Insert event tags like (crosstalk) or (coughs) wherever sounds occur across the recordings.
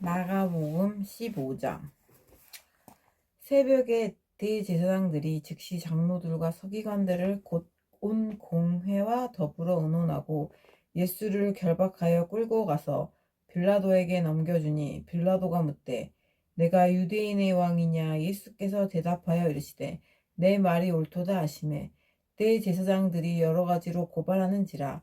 마가복음 15장. 새벽에 대제사장들이 즉시 장로들과 서기관들을 곧 온 공회와 더불어 의논하고 예수를 결박하여 끌고 가서 빌라도에게 넘겨주니 빌라도가 묻되 내가 유대인의 왕이냐? 예수께서 대답하여 이르시되 내 말이 옳도다 하시매 대제사장들이 여러 가지로 고발하는지라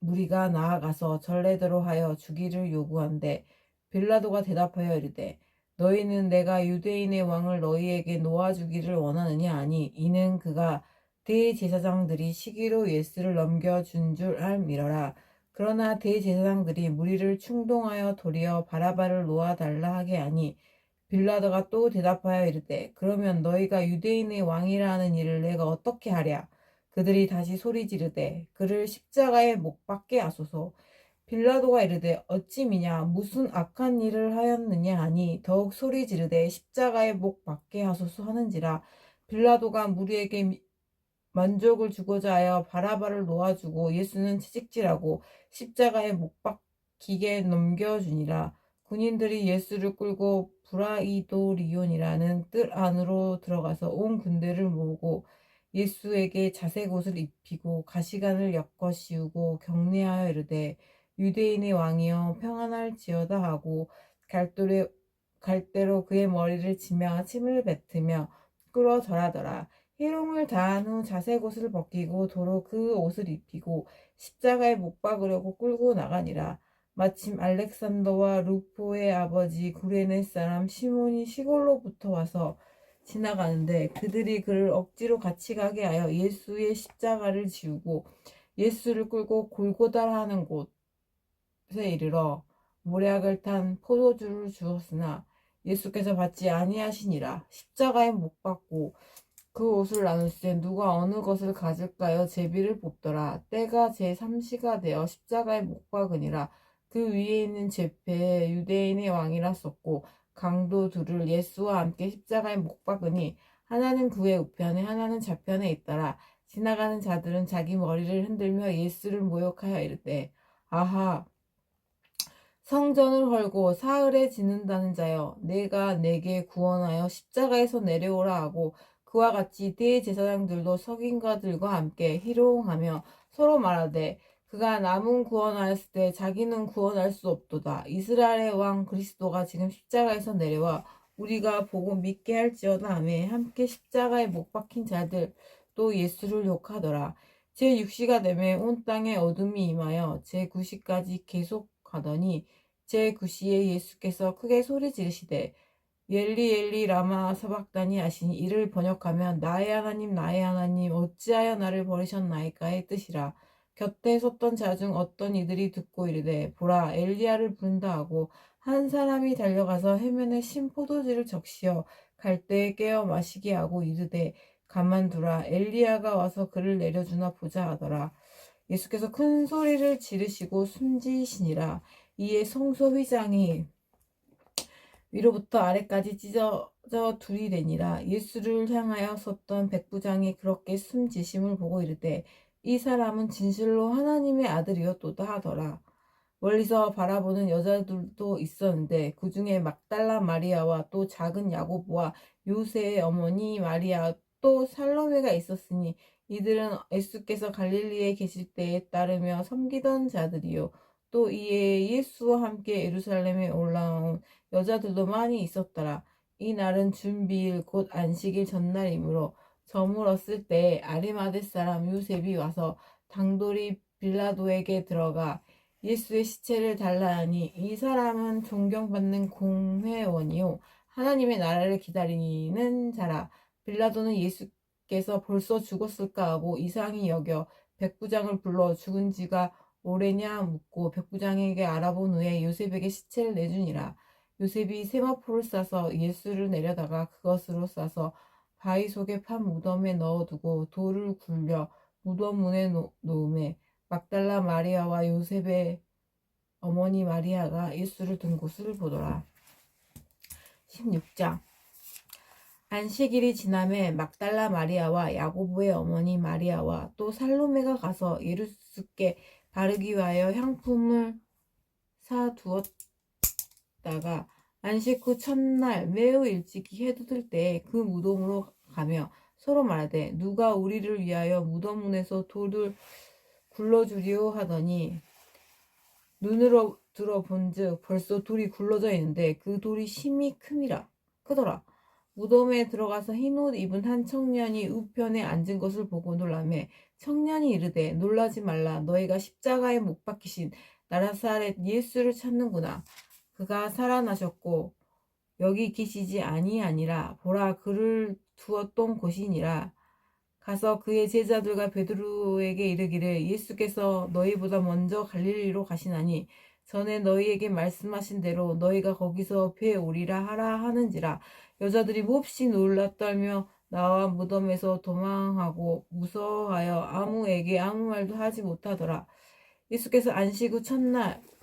무리가 나아가서 전례대로 하여 주기를 요구한데 빌라도가 대답하여 이르되 너희는 내가 유대인의 왕을 너희에게 놓아주기를 원하느냐? 아니 이는 그가 대제사장들이 시기로 예수를 넘겨준 줄 알미러라. 그러나 대제사장들이 무리를 충동하여 도리어 바라바를 놓아달라 하게 하니 빌라도가 또 대답하여 이르되 그러면 너희가 유대인의 왕이라 하는 일을 내가 어떻게 하랴 그들이 다시 소리 지르되 그를 십자가에 못 박게 하소서. 빌라도가 이르되 어찌 미냐? 무슨 악한 일을 하였느냐? 하니 더욱 소리 지르되 십자가에 못 박게 하소서 하는지라. 빌라도가 무리에게 미- 만족을 주고자 하여 바라바를 놓아주고 예수는 채찍질하고 십자가에 못 박히게 넘겨주니라. 군인들이 예수를 끌고 브라이도리온이라는 뜰 안으로 들어가서 온 군대를 모으고 예수에게 자색 옷을 입히고 가시관을 엮어 씌우고 경례하여 이르되 유대인의 왕이여 평안할지어다 하고 갈대로, 갈대로 그의 머리를 치며 침을 뱉으며 끌어 절하더라. 희롱을 다한 후 자색 옷을 벗기고 도로 그 옷을 입히고 십자가에 못 박으려고 끌고 나가니라. 마침 알렉산더와 루포의 아버지 구레네 사람 시몬이 시골로부터 와서 지나가는데 그들이 그를 억지로 같이 가게 하여 예수의 십자가를 지우고 예수를 끌고 골고다라 하는 곳에 이르러 모략을 탄 포도주를 주었으나 예수께서 받지 아니하시니라. 십자가에 못 박고 그 옷을 나눌세 누가 어느 것을 가질까요? 제비를 뽑더라. 때가 제 삼시가 되어 십자가에 못 박으니라. 그 위에 있는 제패에 유대인의 왕이라 썼고 강도 둘을 예수와 함께 십자가에 못 박으니 하나는 그의 우편에 하나는 좌편에 있더라. 지나가는 자들은 자기 머리를 흔들며 예수를 모욕하여 이르되 아하 성전을 헐고 사흘에 지는다는 자여 내가 내게 구원하여 십자가에서 내려오라 하고 그와 같이 대제사장들도 석인가들과 함께 희롱하며 서로 말하되 그가 남은 구원하였을 때 자기는 구원할 수 없도다. 이스라엘의 왕 그리스도가 지금 십자가에서 내려와 우리가 보고 믿게 할지어다 하며 함께 십자가에 못 박힌 자들 또 예수를 욕하더라. 제6시가 되매 온 땅에 어둠이 임하여 제9시까지 계속하더니 제9시에 예수께서 크게 소리 지르시되 엘리 엘리 라마 사박다니 하시니 이를 번역하면 나의 하나님 나의 하나님 어찌하여 나를 버리셨나이까의 뜻이라. 곁에 섰던 자 중 어떤 이들이 듣고 이르되 보라 엘리야를 부른다 하고 한 사람이 달려가서 해면에 신 포도주를 적시어 갈대에 깨어 마시게 하고 이르되 가만두라 엘리야가 와서 그를 내려주나 보자 하더라. 예수께서 큰 소리를 지르시고 숨지시니라. 이에 성소 휘장이 위로부터 아래까지 찢어져 둘이 되니라. 예수를 향하여 섰던 백부장이 그렇게 숨지심을 보고 이르되 이 사람은 진실로 하나님의 아들이었도다 하더라. 멀리서 바라보는 여자들도 있었는데 그 중에 막달라 마리아와 또 작은 야고보와 요새의 어머니 마리아 또 살로메가 있었으니 이들은 예수께서 갈릴리에 계실 때에 따르며 섬기던 자들이요 또 이에 예수와 함께 예루살렘에 올라온 여자들도 많이 있었더라. 이 날은 준비일 곧 안식일 전날이므로 저물었을 때 아리마데 사람 요셉이 와서 당돌이 빌라도에게 들어가 예수의 시체를 달라 하니 이 사람은 존경받는 공회원이요. 하나님의 나라를 기다리는 자라. 빌라도는 예수께서 벌써 죽었을까 하고 이상히 여겨 백부장을 불러 죽은 지가 오래냐 묻고 백부장에게 알아본 후에 요셉에게 시체를 내주니라. 요셉이 세마포를 싸서 예수를 내려다가 그것으로 싸서 바위 속에 판 무덤에 넣어두고 돌을 굴려 무덤 문에 놓- 놓음에 막달라 마리아와 요셉의 어머니 마리아가 예수를 둔 곳을 보더라. 16장 안식일이 지남에 막달라 마리아와 야고보의 어머니 마리아와 또 살로메가 가서 예수께 바르기 위하여 향품을 사 두었다가 안식 후 첫날 매우 일찍이 해돋을 때에 그 무덤으로 가며 서로 말하되 누가 우리를 위하여 무덤 문에서 돌을 굴러주리오 하더니 눈으로 들어본즉 벌써 돌이 굴러져 있는데 그 돌이 심히 큼이라 크더라. 무덤에 들어가서 흰 옷 입은 한 청년이 우편에 앉은 것을 보고 놀라매 청년이 이르되 놀라지 말라. 너희가 십자가에 못 박히신 나라사렛 예수를 찾는구나 그가 살아나셨고 여기 계시지 아니하니라. 보라 그를 두었던 곳이니라. 가서 그의 제자들과 베드로에게 이르기를 예수께서 너희보다 먼저 갈릴리로 가시나니 전에 너희에게 말씀하신 대로 너희가 거기서 뵈 오리라 하라 하는지라. 여자들이 몹시 놀라 떨며 나와 무덤에서 도망하고 무서워하여 아무에게 아무 말도 하지 못하더라. 예수께서 안식 후 첫날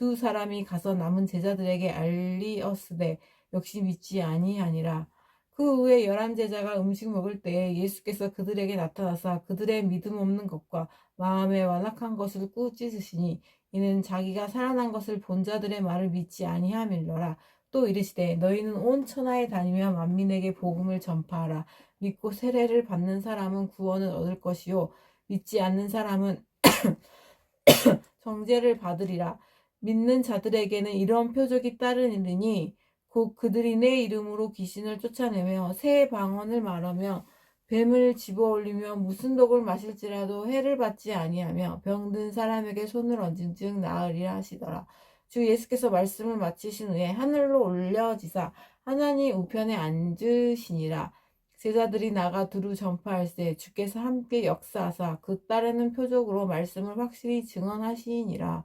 두 사람이 가서 남은 제자들에게 알리었으되 역시 믿지 아니하니라. 그 후에 열한 제자가 음식 먹을 때에 예수께서 그들에게 나타나사 그들의 믿음 없는 것과 마음에 완악한 것을 꾸짖으시니 이는 자기가 살아난 것을 본 자들의 말을 믿지 아니함일러라. 또 이르시되 너희는 온 천하에 다니며 만민에게 복음을 전파하라. 믿고 세례를 받는 사람은 구원을 얻을 것이요 믿지 않는 사람은 (coughs) 정죄를 받으리라. 믿는 자들에게는 이런 표적이 따르니니 곧 그들이 내 이름으로 귀신을 쫓아내며 새 방언을 말하며 뱀을 집어올리며 무슨 독을 마실지라도 해를 받지 아니하며 병든 사람에게 손을 얹은 즉 나으리라 하시더라. 주 예수께서 말씀을 마치신 후에 하늘로 올려지사 하나님 우편에 앉으시니라. 제자들이 나가 두루 전파할세 주께서 함께 역사하사 그 따르는 표적으로 말씀을 확실히 증언하시니라.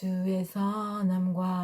주의 선함과